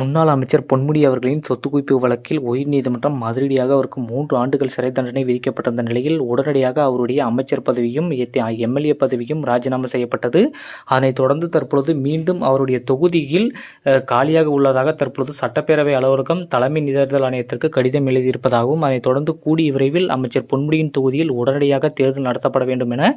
முன்னாள் அமைச்சர் பொன்முடி அவர்களின் சொத்து குவிப்பு வழக்கில் உயர்நீதிமன்றம் மதுரடியாக அவருக்கு மூன்று ஆண்டுகள் சிறை தண்டனை விதிக்கப்பட்டிருந்த நிலையில் உடனடியாக அவருடைய அமைச்சர் பதவியும் எம்எல்ஏ பதவியும் ராஜினாமா செய்யப்பட்டது. அதனைத் தொடர்ந்து தற்பொழுது மீண்டும் அவருடைய தொகுதியில் காலியாக உள்ளதாக தற்பொழுது சட்டப்பேரவை அலுவலகம் தலைமை தேர்தல் ஆணையத்திற்கு கடிதம் எழுதியிருப்பதாகவும் அதனைத் தொடர்ந்து கூடிய விரைவில் அமைச்சர் பொன்முடியின் தொகுதியில் உடனடியாக தேர்தல் நடத்தப்பட வேண்டும் என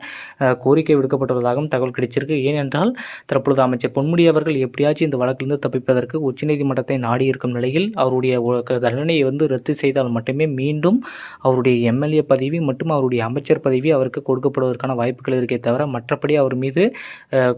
கோரிக்கை விடுக்கப்பட்டுள்ளதாகவும் தகவல் கிடைச்சிருக்கு. ஏனென்றால் தற்பொழுது அமைச்சர் பொன்முடி அவர்கள் எப்படியாச்சும் இந்த வழக்கிலிருந்து தப்பிப்பதற்கு உச்சநீதிமன்ற நாடி இருக்கும் நிலையில் அவருடைய ஒ- க- தண்டனையை வந்து ரத்து செய்தால் மட்டுமே மீண்டும் அவருடைய எம்எல்ஏ பதவி மற்றும் அவருடைய அமைச்சர் பதவி அவருக்கு கொடுக்கப்படுவதற்கான வாய்ப்புகள் இருக்கே தவிர மற்றபடி அவர் மீது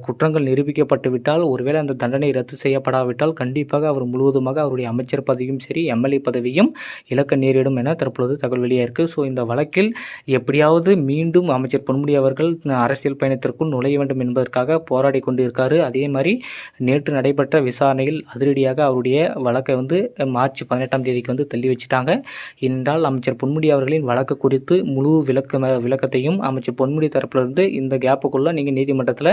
குற்றங்கள் நிரூபிக்கப்பட்டுவிட்டால் ஒருவேளை அந்த தண்டனை ரத்து செய்யப்படாவிட்டால் கண்டிப்பாக அவர் முழுவதுமாக அவருடைய அமைச்சர் பதவியும் சரி எம்எல்ஏ பதவியும் இழக்க நேரிடும் என தற்பொழுது தகவல் வெளியாயிருக்கு ஸோ இந்த வழக்கில் எப்படியாவது மீண்டும் அமைச்சர் பொன்முடி அவர்கள் அரசியல் பயணத்திற்குள் நுழைய வேண்டும் என்பதற்காக போராடி கொண்டிருக்காரு. அதே மாதிரி நேற்று நடைபெற்ற விசாரணையில் அதிரடியாக அவருடைய வழக்கை வந்து மார்ச் பதினெட்டாம் தேதிக்கு வந்து தள்ளி வச்சுட்டாங்க. என்றால் அமைச்சர் பொன்முடி அவர்களின் வழக்கு குறித்து முழு விளக்க விளக்கத்தையும் அமைச்சர் பொன்முடி தரப்பிலிருந்து இந்த கேப்புக்குள்ளே நீங்கள் நீதிமன்றத்தில்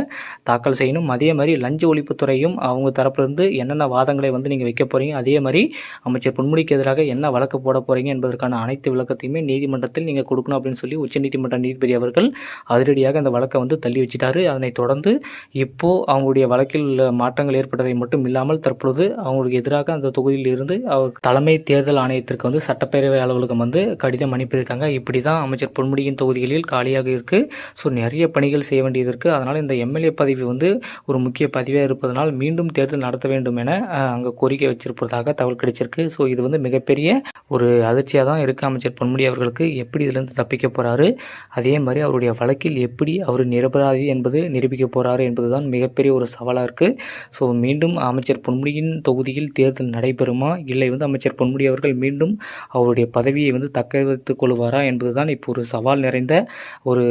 தாக்கல் செய்யணும். அதே மாதிரி லஞ்ச ஒழிப்புத்துறையும் அவங்க தரப்பிலிருந்து என்னென்ன வாதங்களை வந்து நீங்கள் வைக்க போகிறீங்க அதே மாதிரி அமைச்சர் பொன்முடிக்கு எதிராக என்ன வழக்கு போட போகிறீங்க என்பதற்கான அனைத்து விளக்கத்தையுமே நீதிமன்றத்தில் நீங்கள் கொடுக்கணும் அப்படின்னு சொல்லி உச்சநீதிமன்ற நீதிபதி அவர்கள் அதிரடியாக அந்த வழக்கை வந்து தள்ளி வச்சிட்டாரு. அதனைத் தொடர்ந்து இப்போது அவங்களுடைய வழக்கில் மாற்றங்கள் ஏற்பட்டதை மட்டும் இல்லாமல் தற்பொழுது அவருக்கு எதிராக அந்த தொகுதியில் இருந்து அவர் தலைமை தேர்தல் ஆணையத்திற்கு வந்து சட்டப்பேரவை அலுவலகம் வந்து கடிதம் அனுப்பியிருக்காங்க. இப்படி தான் அமைச்சர் பொன்முடியின் தொகுதிகளில் காலியாக இருக்கு. ஸோ நிறைய பணிகள் செய்ய வேண்டியது இருக்கு அதனால் இந்த எம்எல்ஏ பதவி வந்து ஒரு முக்கிய பதவியாக இருப்பதனால் மீண்டும் தேர்தல் நடத்த வேண்டும் என அங்கே கோரிக்கை வச்சிருப்பதாக தகவல் கிடைச்சிருக்கு. ஸோ இது வந்து மிகப்பெரிய ஒரு அதிர்ச்சியாக தான் இருக்குது அமைச்சர் பொன்முடி அவர்களுக்கு. எப்படி இதிலிருந்து தப்பிக்க போகிறாரு அதே மாதிரி அவருடைய வழக்கில் எப்படி அவர் நிரபராதி என்பது நிரூபிக்க போகிறாரு என்பதுதான் மிகப்பெரிய ஒரு சவாலாக இருக்குது ஸோ மீண்டும் அமைச்சர் பொன்முடியின் தொகுதியில் தேர்தல் நடைபெறுமா? இல்லை வந்து அமைச்சர் பொன்முடி அவர்கள் மீண்டும் அவருடைய பதவியை வந்து தக்க வைத்துக் கொள்வாரா என்பதுதான் இப்போ ஒரு சவால் நிறைந்த ஒரு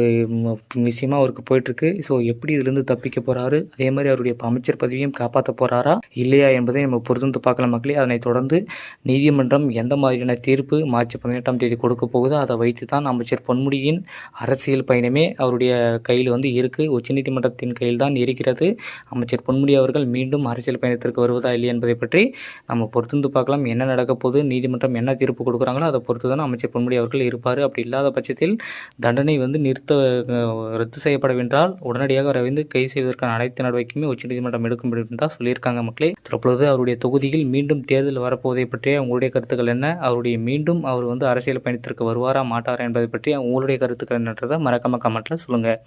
விஷயமா அவருக்கு போயிட்டுருக்கு. ஸோ எப்படி இதுலேருந்து தப்பிக்க போகிறாரு அதே மாதிரி அவருடைய அமைச்சர் பதவியும் காப்பாற்ற போகிறாரா இல்லையா என்பதை நம்ம பொறுத்து பார்க்கலாம் மக்களே. அதனைத் தொடர்ந்து நீதிமன்றம் எந்த மாதிரியான தீர்ப்பு மார்ச் பதினெட்டாம் தேதி கொடுக்க போகுதோ அதை வைத்து தான் அமைச்சர் பொன்முடியின் அரசியல் பயணமே அவருடைய கையில் வந்து இருக்குது உச்சநீதிமன்றத்தின் கையில் தான் இருக்கிறது. அமைச்சர் பொன்முடி அவர்கள் மீண்டும் அரசியல் பயணத்திற்கு வருவதா இல்லையா என்பதை பற்றி நம்ம பொறுத்திருந்து பார்க்கலாம் என்ன நடக்க போகுது நீதிமன்றம் என்ன தீர்ப்பு கொடுக்குறாங்களோ அதை பொறுத்து தான் அமைச்சர் பொன்முடி அவர்கள் இருப்பார். அப்படி இல்லாத பட்சத்தில் தண்டனை வந்து நிறுத்த ரத்து செய்யப்படவென்றால் உடனடியாக அவரை வந்து கைது செய்வதற்கான அனைத்து நடவடிக்கையுமே உச்சநீதிமன்றம் எடுக்கும் என்று தான் சொல்லியிருக்காங்க மக்களே. தற்பொழுது அவருடைய தொகுதியில் மீண்டும் தேர்தல் வரப்போவதை பற்றிய உங்களுடைய கருத்துக்கள் என்ன? அவருடைய மீண்டும் அவர் வந்து அரசியல் பயணத்திற்கு வருவாரா மாட்டாரா என்பதை பற்றி உங்களுடைய கருத்துக்கள் என்னன்றதை மறக்காம கமெண்ட்டில் சொல்லுங்கள்